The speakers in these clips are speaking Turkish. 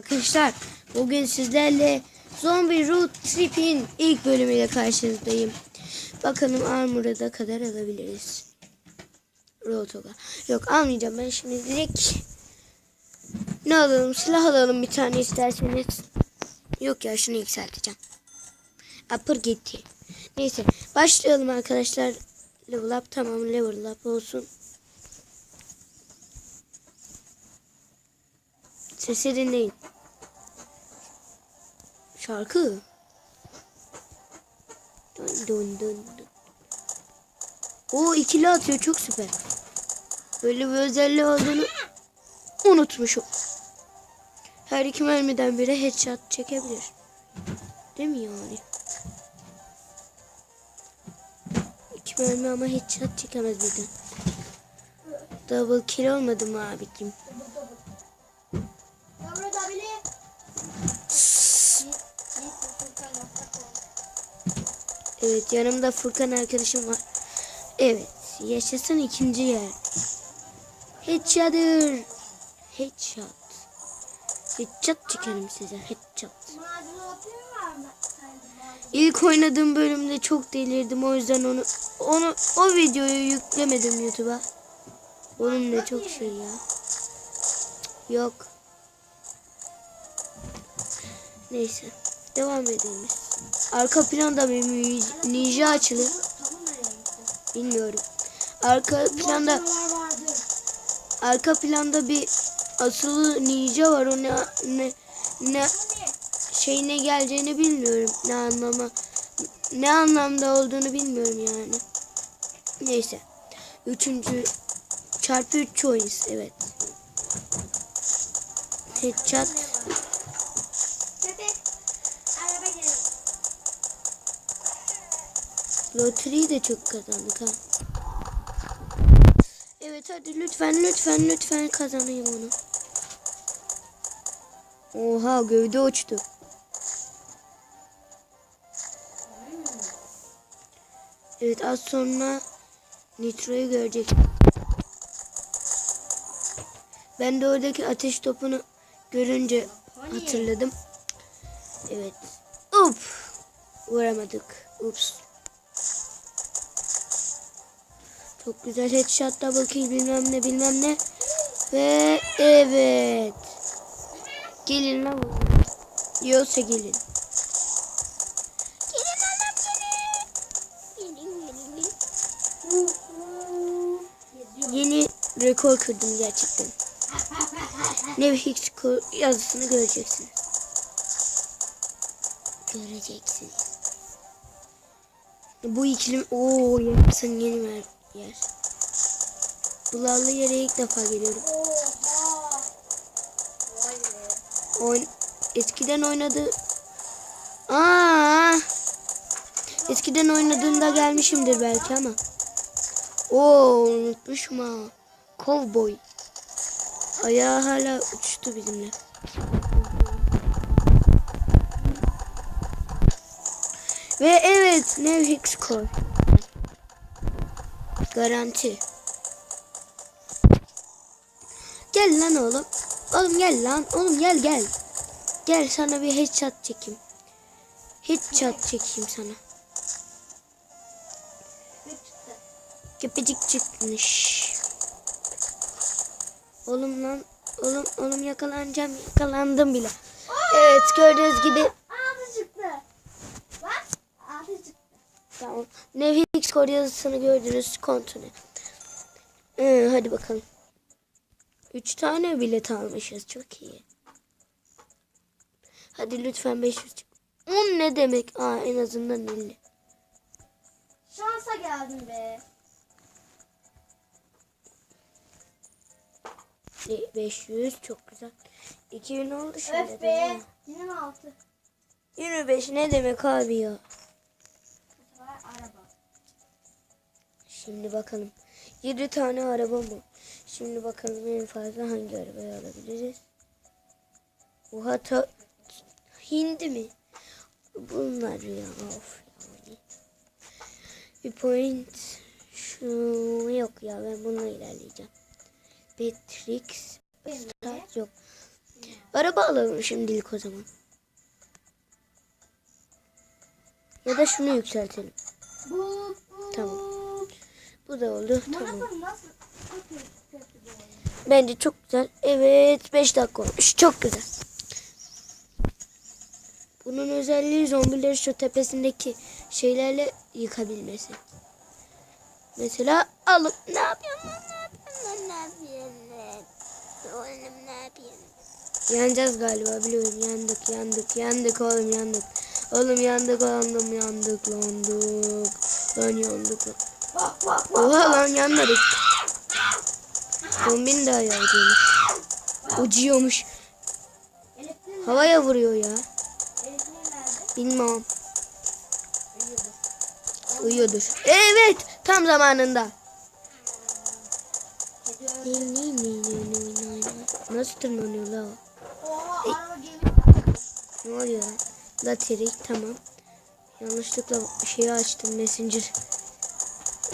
Arkadaşlar bugün sizlerle Zombie Road Trip'in ilk bölümüyle karşınızdayım. Bakalım Armor'a da kadar alabiliriz. Rotoga. Yok almayacağım ben şimdi direkt ne alalım silah alalım bir tane isterseniz. Yok ya şunu yükselteceğim. Upper gitti. Neyse başlayalım arkadaşlar. Level up tamam level up olsun. Sesi dinleyin. Şarkı. Dön dön dön dön. O ikili atıyor çok süper. Böyle bir özelliği olduğunu unutmuşum. Her iki mermiden biri headshot çekebilir. Değil mi yani? İki mermi ama headshot çekemez birden. Double kill olmadı mı abicim? Evet yanımda Furkan arkadaşım var. Evet yaşasın ikinci yer. Headshot'ır. Headshot. Headshot çekelim size. Headshot. İlk oynadığım bölümde çok delirdim o yüzden onu onu o videoyu yüklemedim YouTube'a. Onun da çok şey ya. Yok. Neyse. Devam edelim. Arka planda bir ninja gitti? Bilmiyorum. Arka planda arka planda bir asılı ninja var. O ne ne ne şey ne geleceğini bilmiyorum. Ne anlama ne anlamda olduğunu bilmiyorum yani. Neyse. Üçüncü çarpı üç choice evet. Headshot. Loteriyi de çok kazandık ha. Evet hadi lütfen lütfen lütfen kazanayım onu. Oha gövde uçtu. Evet az sonra Nitro'yu görecek. Ben de oradaki ateş topunu görünce hatırladım. Evet. Up. Vuramadık. Ups. Çok güzel headshot double kill bilmem ne bilmem ne. Ve evet. Gelin lan. buraya. Yiyorsa gelin. Gelin lan gelin. Gelin gelin gelin. Yeni rekor kırdım gerçekten. Nevhix yazısını göreceksiniz. Göreceksiniz. Bu ikili ooo yapsın yeni mer yer. Bulallı yere ilk defa geliyorum. Oyn eskiden oynadı. Aa! Eskiden oynadığımda gelmişimdir belki ama. Oo unutmuşum ha. Cowboy. Ayağı hala uçtu bizimle. Ve evet Nevhix Core. Garanti. Gel lan oğlum. Oğlum gel lan. Oğlum gel gel. Gel sana bir headshot çekeyim. Headshot çekeyim sana. Köpecik çıkmış. Oğlum lan. Oğlum oğlum yakalanacağım. Yakalandım bile. Evet gördüğünüz gibi. Tamam. Nevhix kod yazısını gördünüz. Kontrol. Ee, hadi bakalım. Üç tane bilet almışız. Çok iyi. Hadi lütfen 500 çık. On ne demek? Aa en azından 50. Şansa geldin be. Ne, 500 çok güzel. 2000 oldu şimdi. Öf be. mi? Yine altı. 25 ne demek abi ya? Şimdi bakalım. 7 tane araba mı? Şimdi bakalım en fazla hangi arabayı alabiliriz? Bu hata Hindi mi? Bunlar ya of yani. Bir point şu yok ya ben bununla ilerleyeceğim. Beatrix Start yok. Araba alalım şimdilik o zaman. Ya da şunu yükseltelim. Bu, bu. Tamam. Bu da oldu. Tamam. Bence çok güzel. Evet 5 dakika olmuş. Çok güzel. Bunun özelliği zombileri şu tepesindeki şeylerle yıkabilmesi. Mesela alıp ne yapıyorsun ne yapıyorsun? Oğlum ne yapıyorsun? Yanacağız galiba biliyorum yandık yandık yandık oğlum yandık. Oğlum yandık oğlum yandık yandık. Lan yandık lan. Oha lan yanmadık. Zombinin de ayağı acıyormuş. Ucuyormuş. Havaya vuruyor ya. Bilmem. Uyuyordur. Evet. Tam zamanında. Nasıl tırmanıyor la o? Ne oluyor lan? Lateri tamam. Yanlışlıkla şeyi açtım messenger.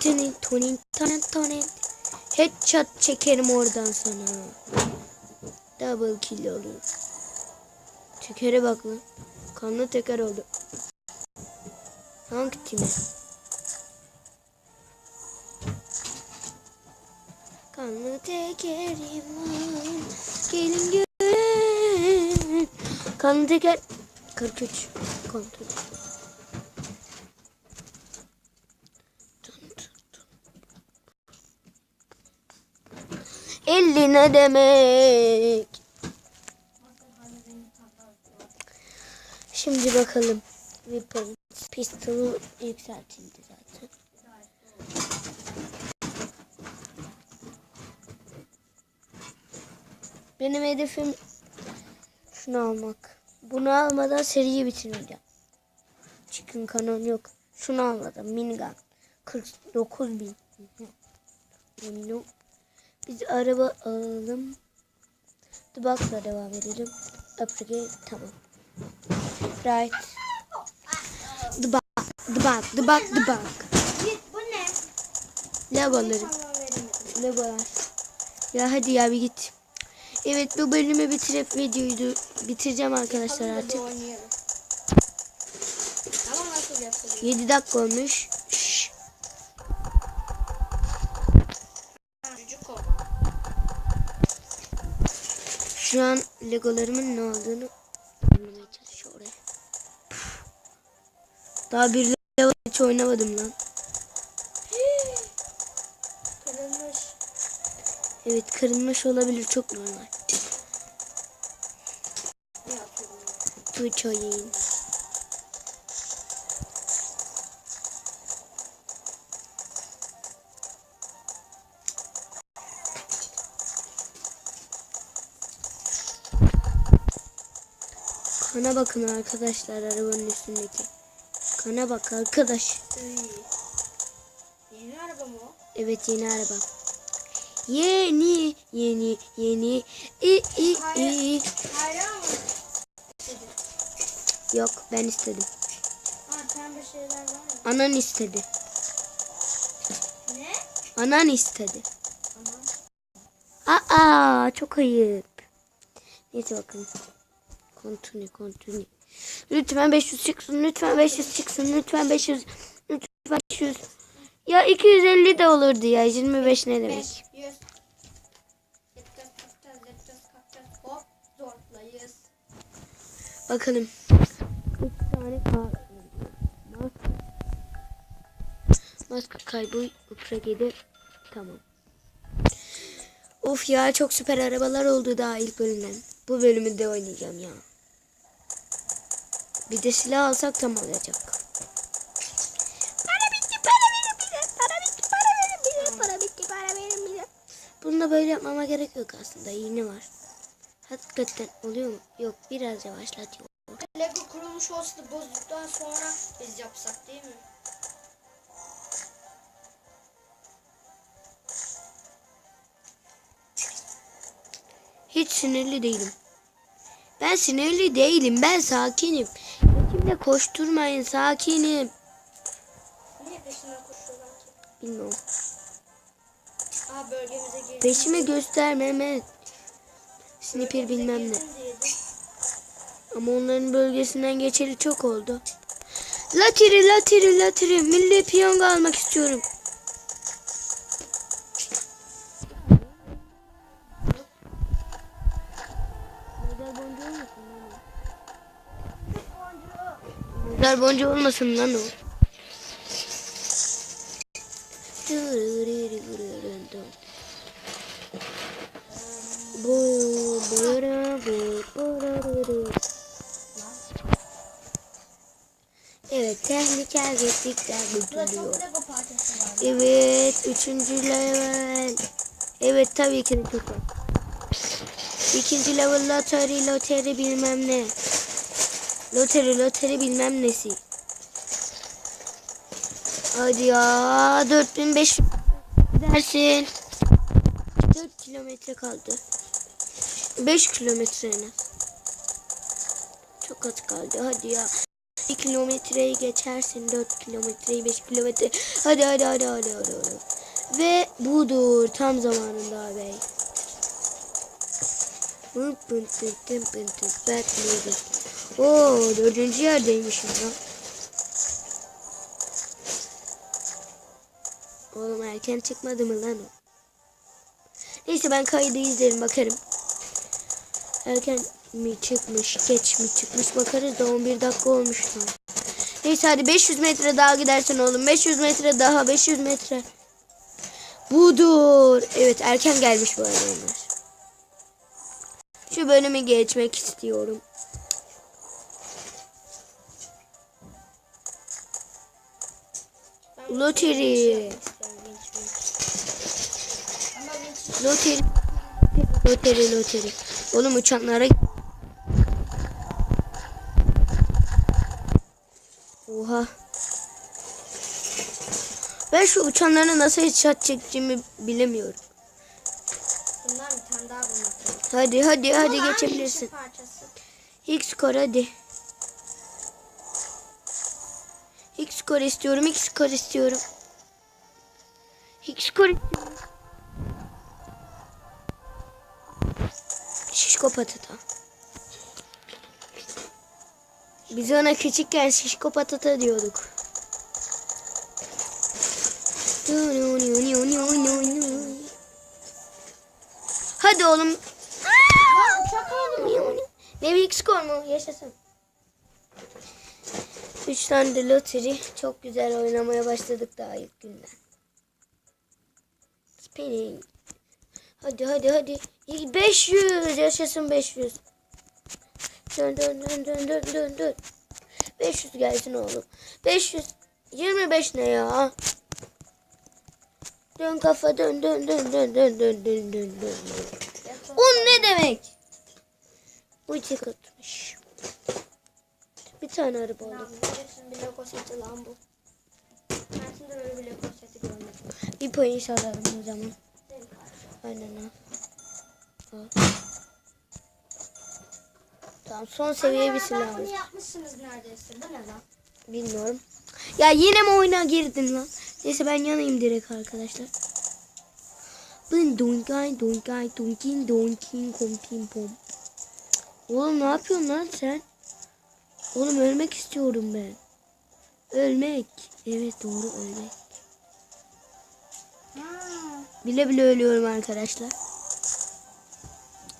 Tonin tonin tonin tonin. Headshot çekerim oradan sana. Double kill olur. Tekere bak lan. Kanlı teker oldu. Hangi time? Kanlı tekerim var. Gelin görün. Kanlı teker 43 kontrol. 50 ne demek? Şimdi bakalım. Weapon pistol yükseltildi zaten. Benim hedefim şunu almak. Bunu almadan seriyi bitireceğim. Chicken kanon yok. Şunu almadan minigun. 49 bin. Biz araba alalım. Box'la devam edelim. Upgrade tamam. Right. Box. The Box. Git bu ne? Veremedim. Legolar. Ya hadi ya bir git. Evet bu bölümü bitirip videoyu bitireceğim arkadaşlar artık. de oynayalım. Ama nasıl yapılıyor? 7 dakika olmuş. Şu an legolarımın ne olduğunu anlamaya çalışıyor oraya. Daha bir level hiç oynamadım lan. Kırılmış. Evet kırılmış olabilir çok normal. Twitch oyun. Kana bakın arkadaşlar arabanın üstündeki. Kana bak arkadaş. Yeni araba mı o? Evet yeni araba. Yeni yeni yeni i i i. Hayran mı? Yok ben istedim. Ha pembe şeyler var ya. Anan istedi. Ne? Anan istedi. Aa çok ayıp. Neyse bakın. Continue continue. Lütfen 500 çıksın. Lütfen 500 çıksın. Lütfen 500. Lütfen 500. Ya 250 de olurdu ya. 25 ne demek? 5, 100. Yapacağız, yapacağız, yapacağız, kapacağız. Hop, zorlayız. Bakalım. 3 tane kar. Maske. Kaybı. Upgrade. Tamam. Of ya çok süper arabalar oldu daha ilk bölümden. Bu bölümü de oynayacağım ya. Bir de silah alsak tam olacak. Para bitti para verin bize. Para bitti para verin bize. Para bitti para verin bize. Bunu da böyle yapmama gerek yok aslında. Yine var. Hakikaten oluyor mu? Yok biraz yavaşlatıyor. Lego kurulmuş olsa da bozduktan sonra biz yapsak değil mi? Hiç sinirli değilim. Ben sinirli değilim. Ben sakinim. İçimde koşturmayın. Sakinim. Niye peşinden koşuyorlar ki? Bilmiyorum. Aa bölgemize girdi. Peşimi gösterme Mehmet. Sniper bilmem ne. Ama onların bölgesinden geçeli çok oldu. Latiri, latiri, latiri. Milli piyango almak istiyorum. Karboncu olmasın lan o. Evet, tehlike hareketlikler götürüyor. Evet, üçüncü level. Evet, tabii ki de çok. İkinci level loteri, loteri bilmem ne. Loteri, loteri bilmem nesi. Hadi ya, 4500 dersin. 4 kilometre kaldı. 5 kilometre az. Çok az kaldı, hadi ya. 1 kilometreyi geçersin, 4 kilometreyi, 5 kilometre. Hadi hadi hadi hadi hadi. hadi. Ve budur, tam zamanında abi. Oo, dördüncü yerdeymişim lan. Oğlum erken çıkmadı mı lan o? Neyse ben kaydı izlerim bakarım. Erken mi çıkmış, geç mi çıkmış bakarız da 11 dakika olmuş. Neyse hadi 500 metre daha gidersen oğlum. 500 metre daha 500 metre. Budur. Evet erken gelmiş bu arada onlar. Şu bölümü geçmek istiyorum. Loteri. Loteri. Loteri loteri. Oğlum uçanlara Oha. Ben şu uçanlara nasıl headshot çekeceğimi bilemiyorum. bundan bir tane daha bulmak. Hadi hadi hadi geçebilirsin. X skor hadi. X skor istiyorum. X skor istiyorum. X skor istiyorum. Şişko patata. Biz ona küçükken şişko patata diyorduk. Hadi oğlum. Lan uçak oldu. X skor mu? Yaşasın. Üç tane de loteri. Çok güzel oynamaya başladık daha ilk günden. Spinning. Hadi hadi hadi. 500 yaşasın 500. Dön dön dön dön dön dön dön. 500 gelsin oğlum. 500. 25 ne ya? Dön kafa dön dön dön dön dön dön dön dön dön. O ne demek? Uçak atmış. Bir tane araba bir Lego seti lan bu. Ben şimdi böyle bir Lego seti görmedim. Bir point alalım o zaman. Aynen ha. Tamam son seviye bir silah aldım. bunu yapmışsınız neredeyse. Bu ne lan? Bilmiyorum. Ya yine mi oyuna girdin lan? Neyse ben yanayım direkt arkadaşlar. Bın donkay donkay donkin donkin kompim pom. Oğlum ne yapıyorsun lan sen? Oğlum ölmek istiyorum ben. Ölmek. Evet doğru ölmek. Bile bile ölüyorum arkadaşlar.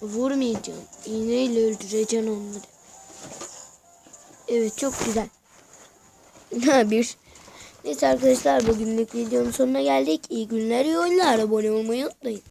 Vurmayacağım. İğneyle öldüreceğim onları. Evet çok güzel. Ha bir. Neyse arkadaşlar bugünlük videonun sonuna geldik. İyi günler iyi oyunlar. Abone olmayı unutmayın.